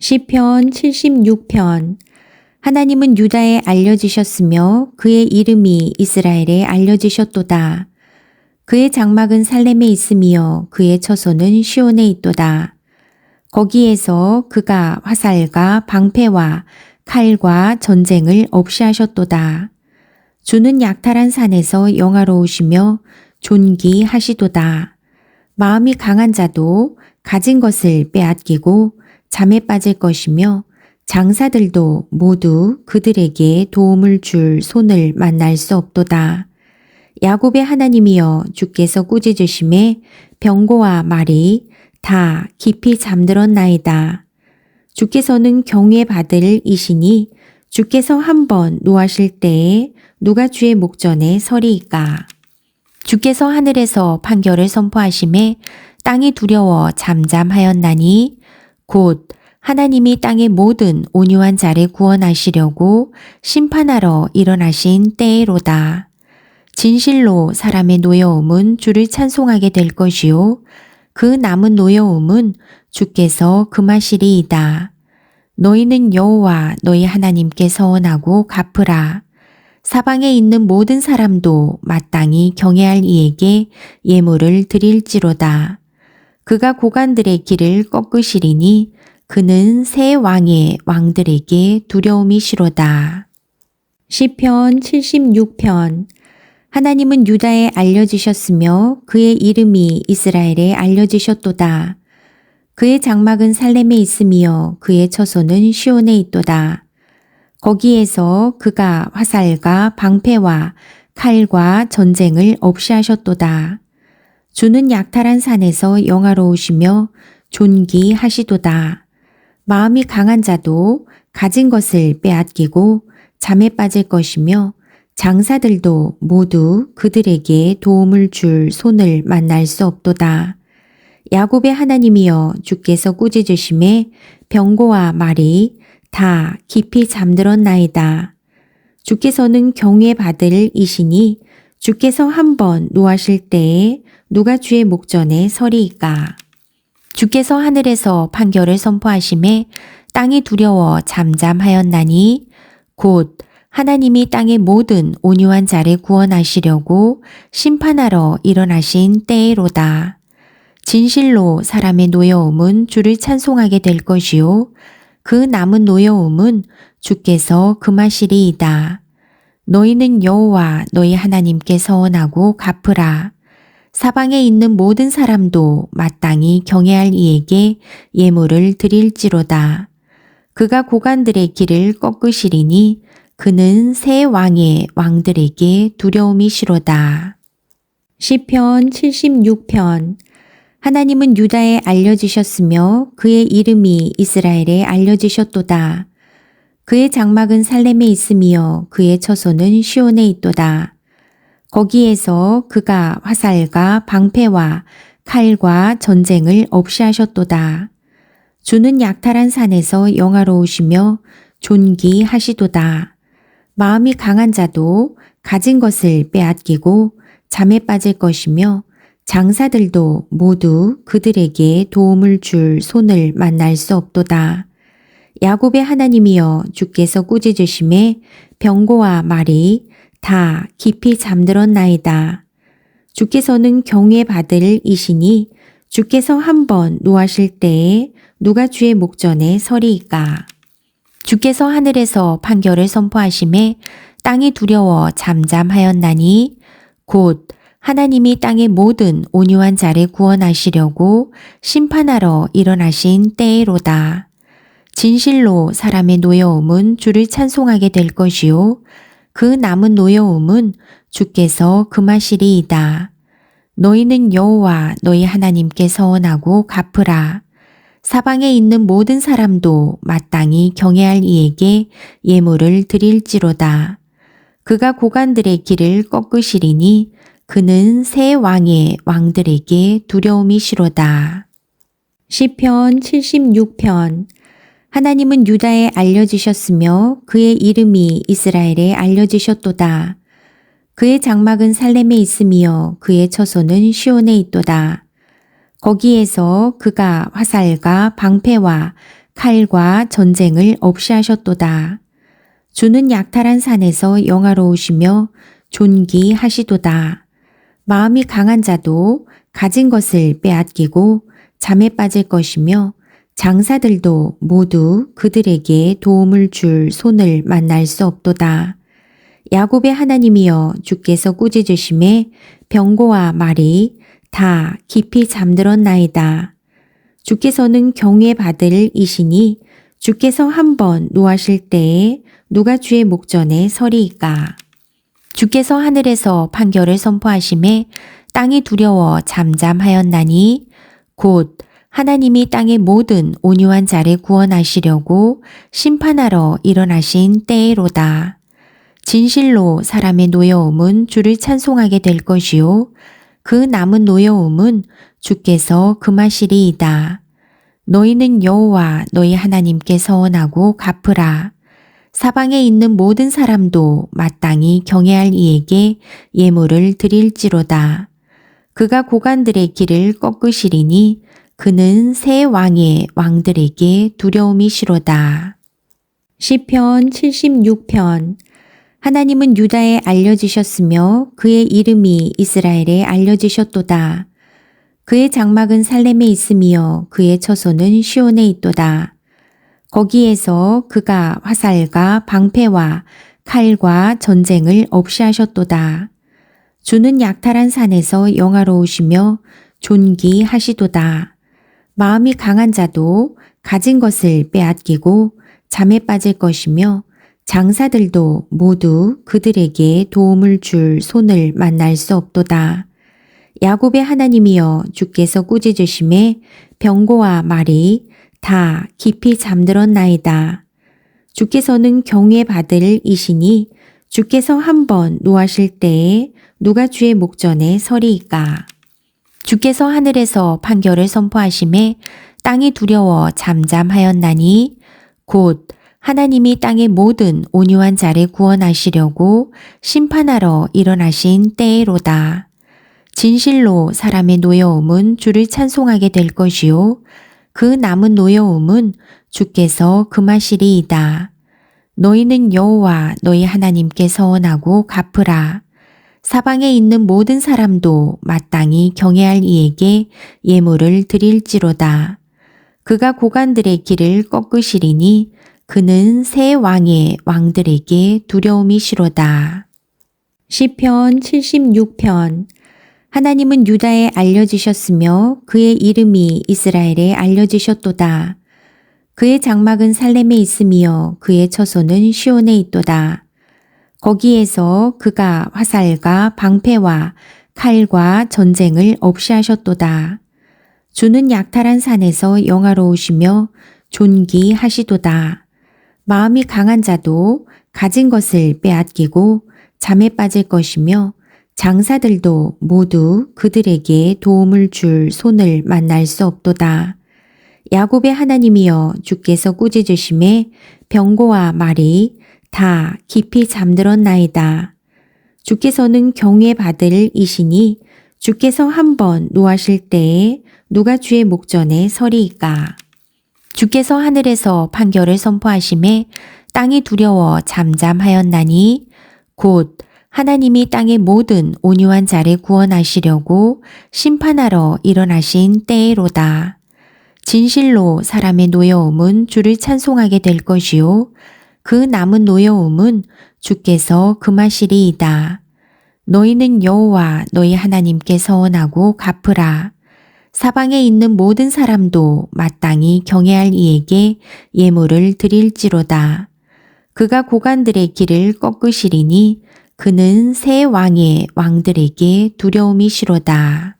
시편 76편 하나님은 유다에 알려지셨으며 그의 이름이 이스라엘에 알려지셨도다. 그의 장막은 살렘에 있으며 그의 처소는 시온에 있도다. 거기에서 그가 화살과 방패와 칼과 전쟁을 없이 하셨도다. 주는 약탈한 산에서 영화로우시며 존귀하시도다. 마음이 강한 자도 가진 것을 빼앗기고 잠에 빠질 것이며 장사들도 모두 그들에게 도움을 줄 손을 만날 수 없도다. 야곱의 하나님이여 주께서 꾸짖으심에 병고와 말이 다 깊이 잠들었나이다. 주께서는 경외 받을 이시니 주께서 한 번 노하실 때에 누가 주의 목전에 서리이까. 주께서 하늘에서 판결을 선포하심에 땅이 두려워 잠잠하였나니 곧 하나님이 땅의 모든 온유한 자를 구원하시려고 심판하러 일어나신 때로다. 진실로 사람의 노여움은 주를 찬송하게 될 것이요. 그 남은 노여움은 주께서 금하시리이다. 너희는 여호와 너희 하나님께 서원하고 갚으라. 사방에 있는 모든 사람도 마땅히 경외할 이에게 예물을 드릴지로다. 그가 고관들의 길을 꺾으시리니 그는 새 왕의 왕들에게 두려움이 시로다. 시편 76편 하나님은 유다에 알려지셨으며 그의 이름이 이스라엘에 알려지셨도다. 그의 장막은 살렘에 있으며 그의 처소는 시온에 있도다. 거기에서 그가 화살과 방패와 칼과 전쟁을 없이 하셨도다. 주는 약탈한 산에서 영화로우시며 존귀하시도다. 마음이 강한 자도 가진 것을 빼앗기고 잠에 빠질 것이며 장사들도 모두 그들에게 도움을 줄 손을 만날 수 없도다. 야곱의 하나님이여 주께서 꾸짖으심에 병고와 말이 다 깊이 잠들었나이다. 주께서는 경외 받을 이시니 주께서 한 번 노하실 때에 누가 주의 목전에 서리이까. 주께서 하늘에서 판결을 선포하심에 땅이 두려워 잠잠하였나니 곧 하나님이 땅의 모든 온유한 자를 구원하시려고 심판하러 일어나신 때로다. 진실로 사람의 노여움은 주를 찬송하게 될 것이요. 그 남은 노여움은 주께서 금하시리이다. 너희는 여호와 너희 하나님께 서원하고 갚으라. 사방에 있는 모든 사람도 마땅히 경외할 이에게 예물을 드릴지로다. 그가 고관들의 길을 꺾으시리니 그는 새 왕의 왕들에게 두려움이시로다. 시편 76편 하나님은 유다에 알려지셨으며 그의 이름이 이스라엘에 알려지셨도다. 그의 장막은 살렘에 있으며 그의 처소는 시온에 있도다. 거기에서 그가 화살과 방패와 칼과 전쟁을 없이 하셨도다. 주는 약탈한 산에서 영화로우시며 존귀하시도다. 마음이 강한 자도 가진 것을 빼앗기고 잠에 빠질 것이며 장사들도 모두 그들에게 도움을 줄 손을 만날 수 없도다. 야곱의 하나님이여 주께서 꾸짖으심에 병고와 말이 다 깊이 잠들었나이다. 주께서는 경외 받을 이시니 주께서 한 번 노하실 때에 누가 주의 목전에 서리이까. 주께서 하늘에서 판결을 선포하심에 땅이 두려워 잠잠하였나니 곧 하나님이 땅의 모든 온유한 자를 구원하시려고 심판하러 일어나신 때로다. 진실로 사람의 노여움은 주를 찬송하게 될 것이요. 그 남은 노여움은 주께서 금하시리이다. 너희는 여호와 너희 하나님께 서원하고 갚으라. 사방에 있는 모든 사람도 마땅히 경외할 이에게 예물을 드릴지로다. 그가 고관들의 길을 꺾으시리니 그는 새 왕의 왕들에게 두려움이시로다. 시편 76편 하나님은 유다에 알려지셨으며 그의 이름이 이스라엘에 알려지셨도다. 그의 장막은 살렘에 있으며 그의 처소는 시온에 있도다. 거기에서 그가 화살과 방패와 칼과 전쟁을 없이 하셨도다. 주는 약탈한 산에서 영화로우시며 존귀하시도다. 마음이 강한 자도 가진 것을 빼앗기고 잠에 빠질 것이며 장사들도 모두 그들에게 도움을 줄 손을 만날 수 없도다. 야곱의 하나님이여 주께서 꾸짖으심에 병고와 말이 다 깊이 잠들었나이다. 주께서는 경외 받을 이시니 주께서 한 번 노하실 때에 누가 주의 목전에 서리이까. 주께서 하늘에서 판결을 선포하심에 땅이 두려워 잠잠하였나니 곧 하나님이 땅의 모든 온유한 자를 구원하시려고 심판하러 일어나신 때로다. 진실로 사람의 노여움은 주를 찬송하게 될 것이요 그 남은 노여움은 주께서 금하시리이다. 너희는 여호와 너희 하나님께 서원하고 갚으라. 사방에 있는 모든 사람도 마땅히 경외할 이에게 예물을 드릴지로다. 그가 고관들의 길을 꺾으시리니 그는 새 왕의 왕들에게 두려움이 시로다. 시편 76편 하나님은 유다에 알려지셨으며 그의 이름이 이스라엘에 알려지셨도다. 그의 장막은 살렘에 있으며 그의 처소는 시온에 있도다. 거기에서 그가 화살과 방패와 칼과 전쟁을 없이 하셨도다. 주는 약탈한 산에서 영화로우시며 존귀하시도다. 마음이 강한 자도 가진 것을 빼앗기고 잠에 빠질 것이며 장사들도 모두 그들에게 도움을 줄 손을 만날 수 없도다. 야곱의 하나님이여 주께서 꾸짖으심에 병고와 말이 다 깊이 잠들었나이다. 주께서는 경외 받을 이시니 주께서 한번 노하실 때에 누가 주의 목전에 서리이까. 주께서 하늘에서 판결을 선포하심에 땅이 두려워 잠잠하였나니 곧 하나님이 땅의 모든 온유한 자를 구원하시려고 심판하러 일어나신 때로다. 진실로 사람의 노여움은 주를 찬송하게 될 것이요 그 남은 노여움은 주께서 금하시리이다. 너희는 여호와 너희 하나님께 서원하고 갚으라. 사방에 있는 모든 사람도 마땅히 경외할 이에게 예물을 드릴지로다. 그가 고관들의 길을 꺾으시리니 그는 새 왕의 왕들에게 두려움이시로다. 시편 76편 하나님은 유다에 알려지셨으며 그의 이름이 이스라엘에 알려지셨도다. 그의 장막은 살렘에 있으며 그의 처소는 시온에 있도다. 거기에서 그가 화살과 방패와 칼과 전쟁을 없이 하셨도다. 주는 약탈한 산에서 영화로우시며 존귀하시도다. 마음이 강한 자도 가진 것을 빼앗기고 잠에 빠질 것이며 장사들도 모두 그들에게 도움을 줄 손을 만날 수 없도다. 야곱의 하나님이여 주께서 꾸짖으심에 병고와 말이 다 깊이 잠들었나이다. 주께서는 경외 받을 이시니 주께서 한번 노하실 때에 누가 주의 목전에 서리이까. 주께서 하늘에서 판결을 선포하심에 땅이 두려워 잠잠하였나니 곧 하나님이 땅의 모든 온유한 자를 구원하시려고 심판하러 일어나신 때로다. 진실로 사람의 노여움은 주를 찬송하게 될 것이요 그 남은 노여움은 주께서 금하시리이다. 너희는 여호와 너희 하나님께 서원하고 갚으라. 사방에 있는 모든 사람도 마땅히 경외할 이에게 예물을 드릴지로다. 그가 고관들의 길을 꺾으시리니 그는 새 왕의 왕들에게 두려움이시로다.